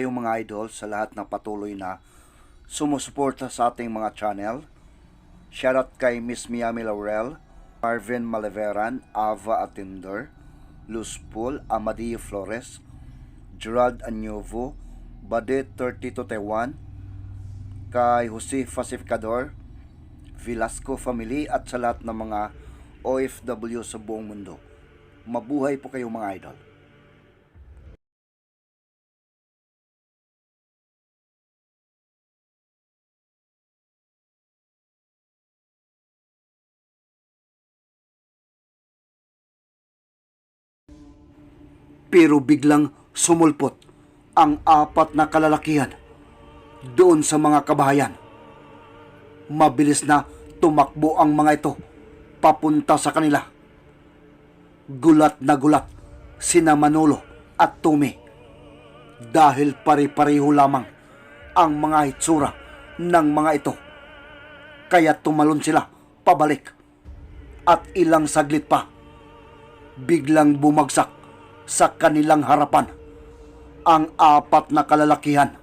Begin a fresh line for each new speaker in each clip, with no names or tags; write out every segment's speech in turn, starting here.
Tayong mga idol sa lahat ng patuloy na sumusuporta sa ating mga channel. Shoutout kay Miss Miami Laurel, Marvin Maleveran, Ava Atinder, Luz Pool, Amadio Flores, Gerald Anyovo, Bade 32 Taiwan, kay Jose Pacificador, Velasco Family at sa lahat ng mga OFW sa buong mundo. Mabuhay po kayo mga idol. Pero biglang sumulpot ang apat na kalalakihan doon sa mga kabahayan. Mabilis na tumakbo ang mga ito papunta sa kanila. Gulat na gulat sina Manolo at Tumi dahil pare-pareho lamang ang mga hitsura ng mga ito. Kaya tumalon sila pabalik at ilang saglit pa biglang bumagsak sa kanilang harapan ang apat na kalalakihan.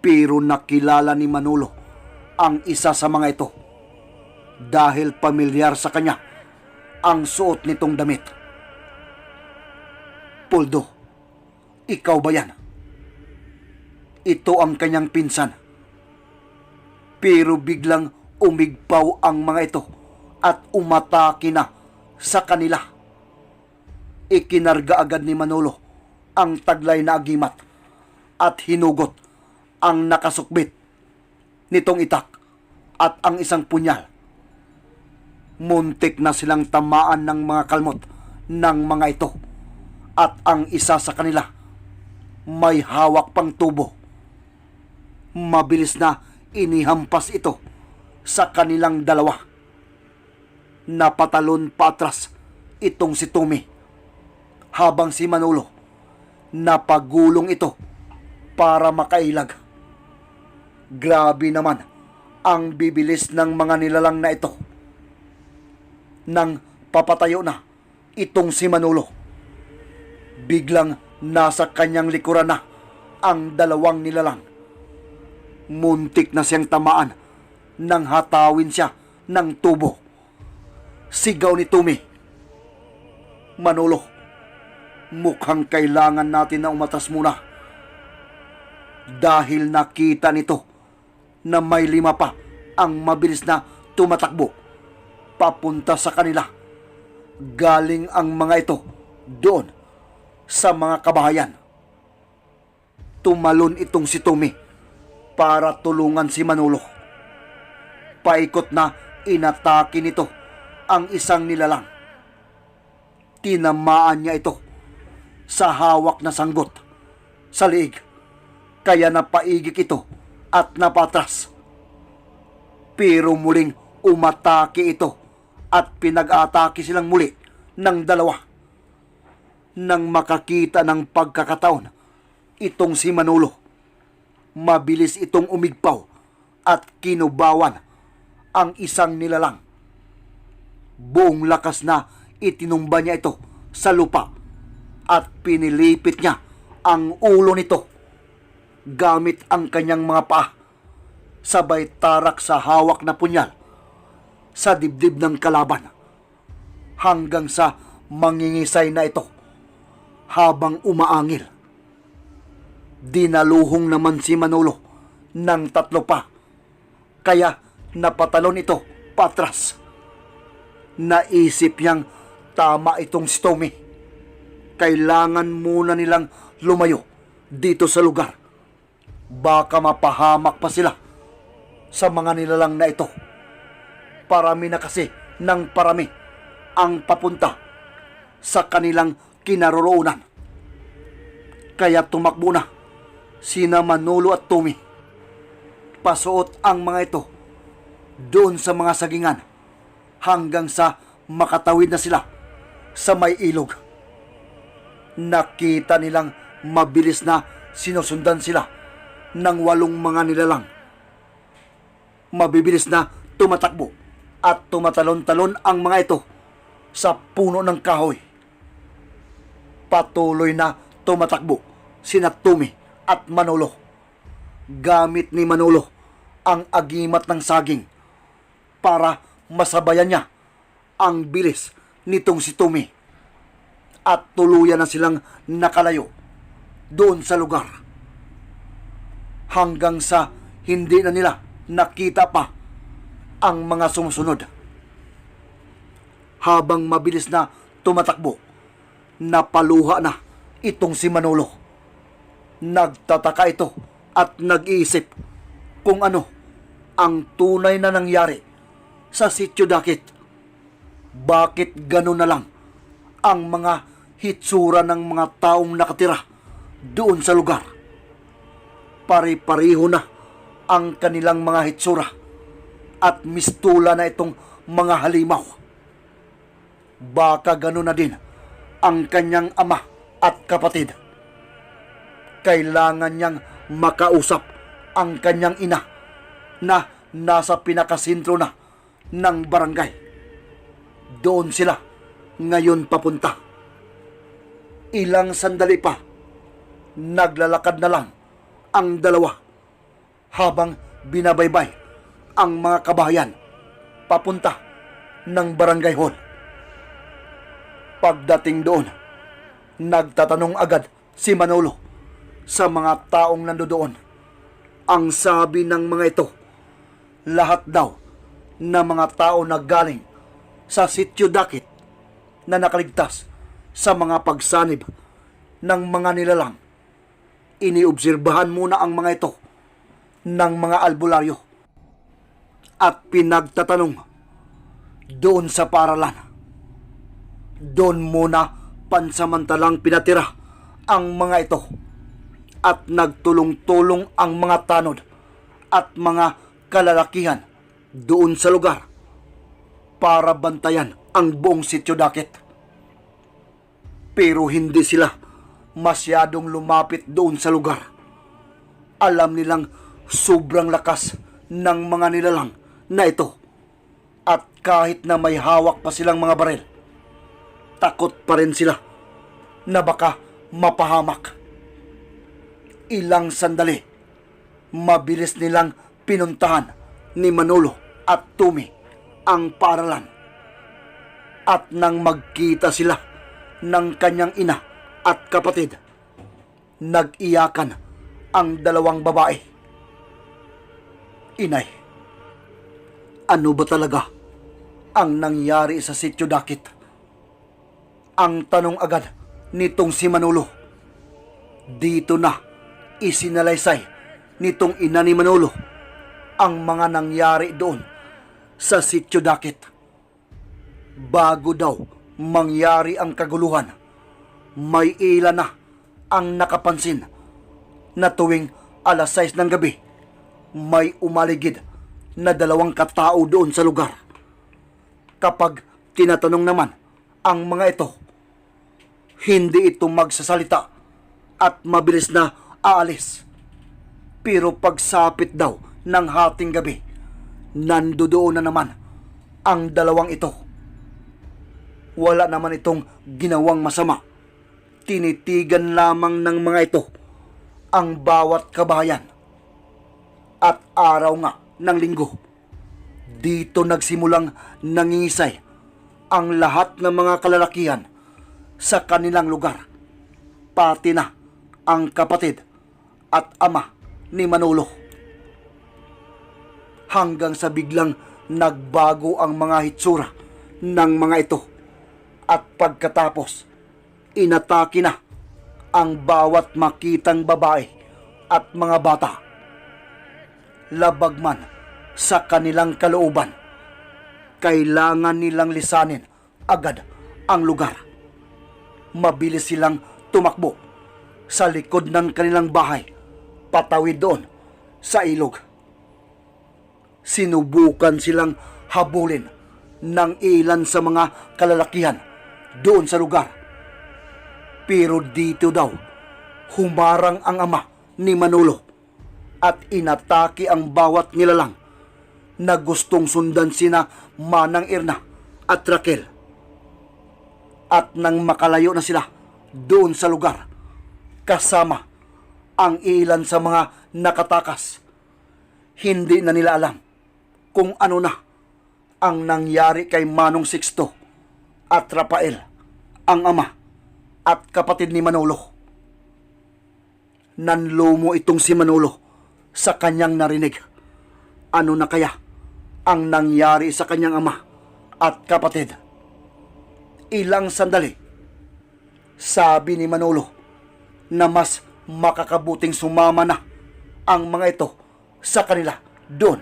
Pero nakilala ni Manolo ang isa sa mga ito dahil pamilyar sa kanya ang suot nitong damit. Puldo, ikaw ba yan? Ito ang kanyang pinsan. Pero biglang umigpaw ang mga ito at umatake na sa kanila. Ikinarga agad ni Manolo ang taglay na agimat at hinugot ang nakasukbit nitong itak at ang isang punyal. Muntik na silang tamaan ng mga kalmot ng mga ito at ang isa sa kanila may hawak pang tubo. Mabilis na inihampas ito sa kanilang dalawa. Napatalon pa atras itong si Tumi habang si Manolo napagulong ito para makailag. Grabe naman ang bibilis ng mga nilalang na ito. Nang papatayo na itong si Manolo, biglang nasa kanyang likuran na ang dalawang nilalang. Muntik na siyang tamaan nang hatawin siya ng tubo. Sigaw ni Tumi. Manolo, mukhang kailangan natin na umatas muna. Dahil nakita nito na may lima pa ang mabilis na tumatakbo papunta sa kanila. Galing ang mga ito doon sa mga kabahayan. Tumalon itong si Tumi para tulungan si Manolo. Paikot na inatake nito ang isang nilalang. Tinamaan niya ito sa hawak na sanggot sa liig. Kaya napaigik ito at napatras. Pero muling umatake ito at pinag-atake silang muli ng dalawa. Nang makakita ng pagkakataon, itong si Manolo, mabilis itong umigpaw at kinubawan ang isang nilalang. Buong lakas na itinumba niya ito sa lupa at pinilipit niya ang ulo nito gamit ang kanyang mga paa sabay tarak sa hawak na punyal sa dibdib ng kalaban hanggang sa mangingisay na ito habang umaangil. Dinaluhong naman si Manolo ng tatlo pa kaya napatalon ito patras. Naisip niyang tama itong si Tommy kailangan muna nilang lumayo dito sa lugar. Baka mapahamak pa sila sa mga nilalang na ito. Parami na kasi ng parami ang papunta sa kanilang kinaroroonan. Kaya tumakbo na sina Manolo at Tumi. Pasuot ang mga ito doon sa mga sagingan hanggang sa makatawid na sila sa may ilog nakita nilang mabilis na sinusundan sila ng walong mga nilalang. Mabibilis na tumatakbo at tumatalon-talon ang mga ito sa puno ng kahoy. Patuloy na tumatakbo sina Tumi at Manolo. Gamit ni Manolo ang agimat ng saging para masabayan niya ang bilis nitong si Tumi. At tuluyan na silang nakalayo doon sa lugar. Hanggang sa hindi na nila nakita pa ang mga sumusunod. Habang mabilis na tumatakbo, napaluha na itong si Manolo. Nagtataka ito at nag-iisip kung ano ang tunay na nangyari sa sityo dakit. Bakit gano'n na lang ang mga hitsura ng mga taong nakatira doon sa lugar? Pare-pareho na ang kanilang mga hitsura at mistula na itong mga halimaw. Baka gano'n na din ang kanyang ama at kapatid. Kailangan niyang makausap ang kanyang ina na nasa pinakasintro na ng barangay. Doon sila ngayon papunta. Ilang sandali pa, naglalakad na lang ang dalawa habang binabaybay ang mga kabahayan papunta ng barangay hall. Pagdating doon, nagtatanong agad si Manolo sa mga taong nandoon. Ang sabi ng mga ito, lahat daw na mga tao na galing sa sityo dakit na nakaligtas sa mga pagsanib ng mga nilalang. Iniobserbahan muna ang mga ito ng mga albularyo at pinagtatanong doon sa paralan. Doon muna pansamantalang pinatira ang mga ito at nagtulong-tulong ang mga tanod at mga kalalakihan doon sa lugar para bantayan ang buong sityo dakit. Pero hindi sila masyadong lumapit doon sa lugar. Alam nilang sobrang lakas ng mga nilalang na ito. At kahit na may hawak pa silang mga barel, takot pa rin sila na baka mapahamak. Ilang sandali, mabilis nilang pinuntahan ni Manolo at Tumi ang paralan. At nang magkita sila ng kanyang ina at kapatid, nag-iyakan ang dalawang babae. Inay, ano ba talaga ang nangyari sa sityo dakit? Ang tanong agad nitong si Manolo. Dito na isinalaysay nitong ina ni Manolo ang mga nangyari doon sa sityo dakit. Bago daw mangyari ang kaguluhan, may ilan na ang nakapansin na tuwing alas 6 ng gabi, may umaligid na dalawang katao doon sa lugar. Kapag tinatanong naman ang mga ito, hindi ito magsasalita at mabilis na aalis. Pero pagsapit daw ng hating gabi, nandoon na naman ang dalawang ito. Wala naman itong ginawang masama. Tinitigan lamang ng mga ito ang bawat kabayan. At araw nga ng linggo, dito nagsimulang nangingisay ang lahat ng mga kalalakihan sa kanilang lugar. Pati na ang kapatid at ama ni Manolo. Hanggang sa biglang nagbago ang mga hitsura ng mga ito at pagkatapos inatake na ang bawat makitang babae at mga bata. Labag man sa kanilang kalooban, kailangan nilang lisanin agad ang lugar. Mabilis silang tumakbo sa likod ng kanilang bahay, patawid doon sa ilog. Sinubukan silang habulin ng ilan sa mga kalalakihan doon sa lugar. Pero dito daw, humarang ang ama ni Manolo at inatake ang bawat nilalang na gustong sundan sina Manang Irna at Raquel. At nang makalayo na sila doon sa lugar, kasama ang ilan sa mga nakatakas. Hindi na nila alam kung ano na ang nangyari kay Manong Sixto at Rafael, ang ama at kapatid ni Manolo. Nanlumo itong si Manolo sa kanyang narinig. Ano na kaya ang nangyari sa kanyang ama at kapatid? Ilang sandali, sabi ni Manolo na mas makakabuting sumama na ang mga ito sa kanila doon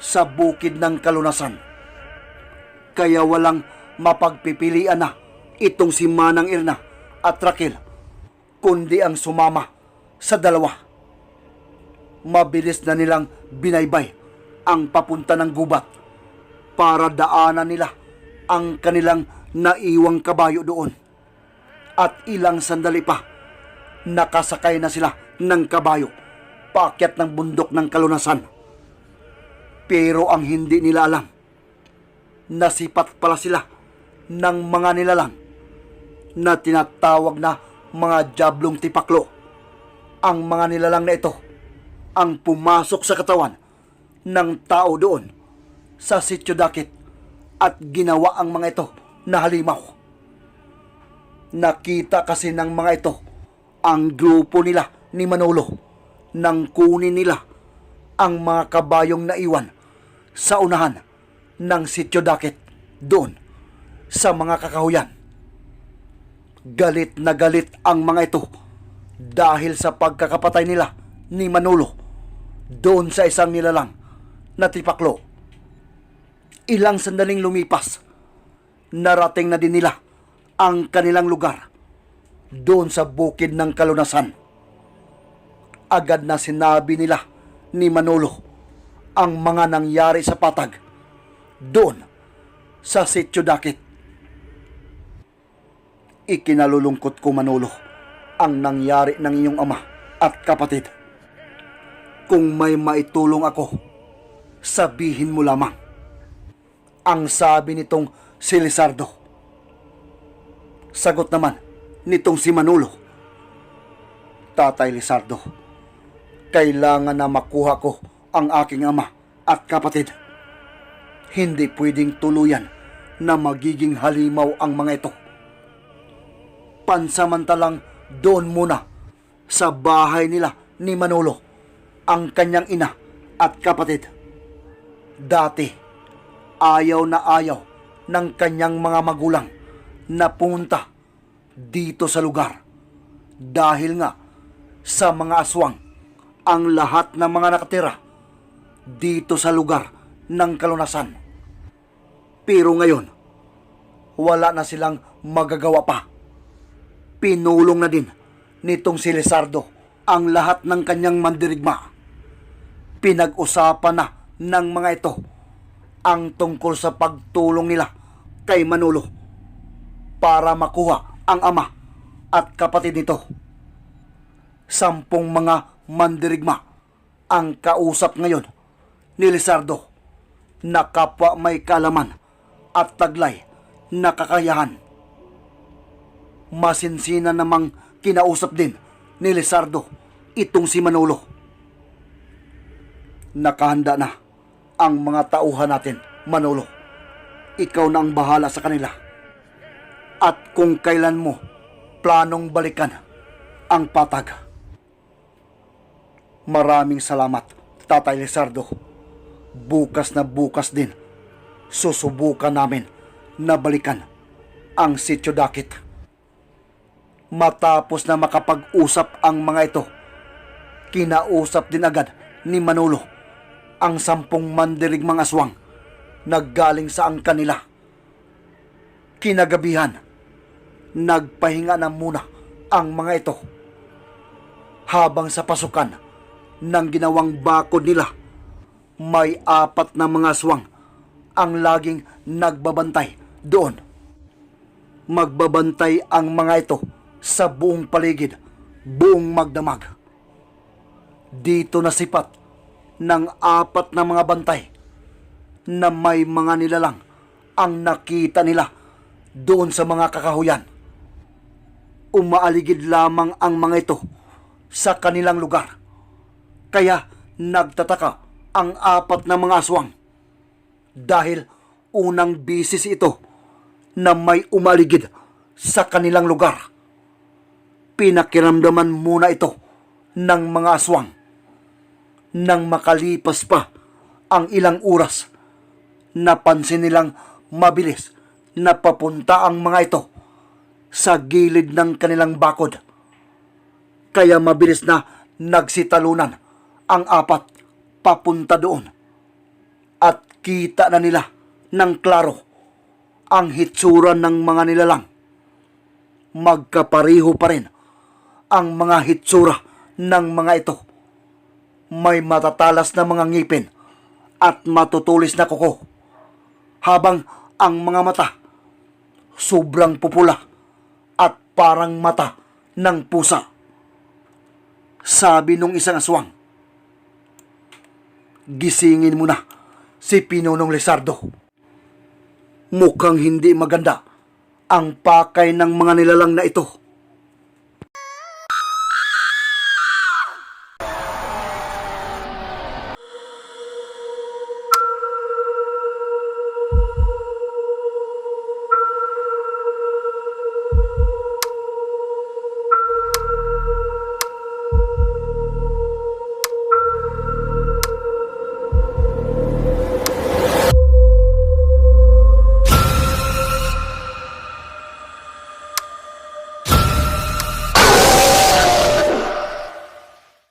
sa bukid ng kalunasan. Kaya walang mapagpipilian na itong si Manang Irna at Raquel, kundi ang sumama sa dalawa. Mabilis na nilang binaybay ang papunta ng gubat para daanan nila ang kanilang naiwang kabayo doon. At ilang sandali pa, nakasakay na sila ng kabayo paakyat ng bundok ng kalunasan. Pero ang hindi nila alam, nasipat pala sila ng mga nilalang na tinatawag na mga jablong tipaklo. Ang mga nilalang na ito ang pumasok sa katawan ng tao doon sa sityo dakit at ginawa ang mga ito na halimaw. Nakita kasi ng mga ito ang grupo nila ni Manolo nang kunin nila ang mga kabayong naiwan sa unahan ng sityo dakit doon sa mga kakahuyan. Galit na galit ang mga ito dahil sa pagkakapatay nila ni Manolo doon sa isang nilalang na tipaklo. Ilang sandaling lumipas, narating na din nila ang kanilang lugar doon sa bukid ng kalunasan. Agad na sinabi nila ni Manolo ang mga nangyari sa patag doon sa sityo dakit. Ikinalulungkot ko Manolo ang nangyari ng iyong ama at kapatid. Kung may maitulong ako, sabihin mo lamang. Ang sabi nitong si Lizardo. Sagot naman nitong si Manolo. Tatay Lizardo, kailangan na makuha ko ang aking ama at kapatid. Hindi pwedeng tuluyan na magiging halimaw ang mga ito. Pansamantalang doon muna sa bahay nila ni Manolo ang kanyang ina at kapatid. Dati, ayaw na ayaw ng kanyang mga magulang na pumunta dito sa lugar dahil nga sa mga aswang ang lahat ng mga nakatira dito sa lugar ng kalunasan. Pero ngayon, wala na silang magagawa pa. Pinulong na din nitong si Lizardo ang lahat ng kanyang mandirigma. Pinag-usapan na ng mga ito ang tungkol sa pagtulong nila kay Manolo para makuha ang ama at kapatid nito. Sampung mga mandirigma ang kausap ngayon ni Lizardo na kapwa may kalaman at taglay na kakayahan. Masinsina namang kinausap din ni Lizardo itong si Manolo. Nakahanda na ang mga tauhan natin, Manolo. Ikaw na ang bahala sa kanila. At kung kailan mo planong balikan ang patag. Maraming salamat, Tatay Lizardo. Bukas na bukas din, susubukan namin na balikan ang sityo dakit. Matapos na makapag-usap ang mga ito, kinausap din agad ni Manolo ang sampung mandirigmang aswang na galing sa ang kanila. Kinagabihan, nagpahinga na muna ang mga ito. Habang sa pasukan ng ginawang bakod nila, may apat na mga aswang ang laging nagbabantay doon. Magbabantay ang mga ito sa buong paligid, buong magdamag. Dito na sipat ng apat na mga bantay na may mga nilalang ang nakita nila doon sa mga kakahuyan. Umaaligid lamang ang mga ito sa kanilang lugar. Kaya nagtataka ang apat na mga aswang dahil unang bisis ito na may umaligid sa kanilang lugar. Pinakiramdaman muna ito ng mga aswang. Nang makalipas pa ang ilang oras, napansin nilang mabilis na papunta ang mga ito sa gilid ng kanilang bakod. Kaya mabilis na nagsitalunan ang apat papunta doon. At kita na nila ng klaro ang hitsura ng mga nilalang. Magkapariho pa rin ang mga hitsura ng mga ito. May matatalas na mga ngipin at matutulis na kuko. Habang ang mga mata sobrang pupula at parang mata ng pusa. Sabi nung isang aswang, Gisingin mo na si Pinonong Lizardo. Mukhang hindi maganda ang pakay ng mga nilalang na ito